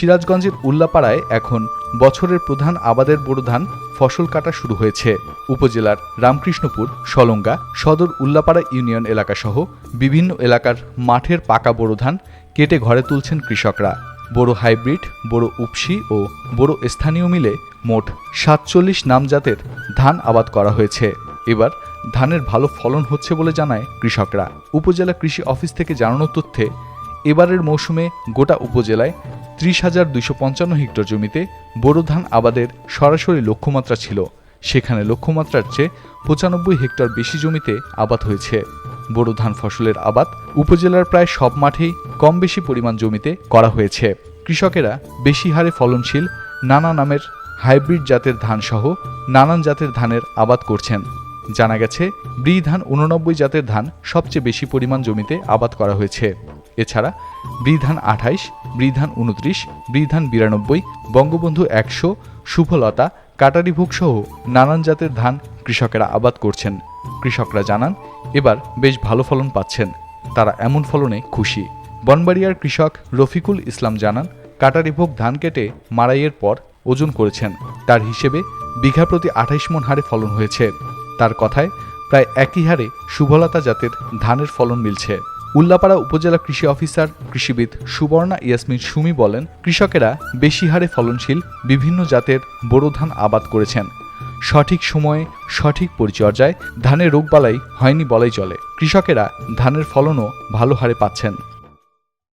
সিরাজগঞ্জের উল্লাপাড়ায় এখন বছরের প্রধান আবাদের বোরো ধান ফসল কাটা শুরু হয়েছে। উপজেলার রামকৃষ্ণপুর, সলঙ্গা, সদর উল্লাপাড়া ইউনিয়ন এলাকাসহ বিভিন্ন এলাকার মাঠের পাকা বোরো ধান কেটে ঘরে তুলছেন কৃষকরা। বড় হাইব্রিড বড় উপসি ও বড় স্থানীয় মিলে মোট সাতচল্লিশ নামজাতের ধান আবাদ করা হয়েছে। এবার ধানের ভালো ফলন হচ্ছে বলে জানায় কৃষকরা। উপজেলা কৃষি অফিস থেকে জানানো তথ্যে এবারের মৌসুমে গোটা উপজেলায় ত্রিশ হাজার দুইশো পঞ্চান্ন হেক্টর জমিতে বোরো ধান আবাদের সরাসরি লক্ষ্যমাত্রা ছিল। সেখানে লক্ষ্যমাত্রার চেয়ে পঁচানব্বই হেক্টর বেশি জমিতে আবাদ হয়েছে। বোরো ধান ফসলের আবাদ উপজেলার প্রায় সব মাঠেই কম বেশি পরিমাণ জমিতে করা হয়েছে। কৃষকেরা বেশি হারে ফলনশীল নানা নামের হাইব্রিড জাতের ধানসহ নানান জাতের ধানের আবাদ করছেন। জানা গেছে, ব্রি ধান উননব্বই জাতের ধান সবচেয়ে বেশি পরিমাণ জমিতে আবাদ করা হয়েছে। এছাড়া ব্রি ধান আঠাইশ ব্রি ধান উনত্রিশ ব্রি ধান বিরানব্বই, বঙ্গবন্ধু একশো শুভলতা কাটারিভোগ সহ নানান জাতের ধান কৃষকেরা আবাদ করছেন। কৃষকরা জানান, এবার বেশ ভালো ফলন পাচ্ছেন। তারা এমন ফলনে খুশি। বনবাড়িয়ার কৃষক রফিকুল ইসলাম জানান কাটারিভোগ ধান কেটে মাড়াইয়ের পর ওজন করেছেন। তার হিসেবে বিঘা প্রতি আঠাইশ মন হারে ফলন হয়েছে। তার কথায়, প্রায় একই হারে শুভলতা জাতের ধানের ফলন মিলছে। উল্লাপাড়া উপজেলা কৃষি অফিসার কৃষিবিদ সুবর্ণা ইয়াসমিন সুমি বলেন, কৃষকেরা বেশি হারে ফলনশীল বিভিন্ন জাতের বোরো ধান আবাদ করেছেন। সঠিক সময়ে সঠিক পরিচর্যায় ধানের রোগবালাই হয়নি বলাই চলে। কৃষকেরা ধানের ফলনও ভালো হারে পাচ্ছেন।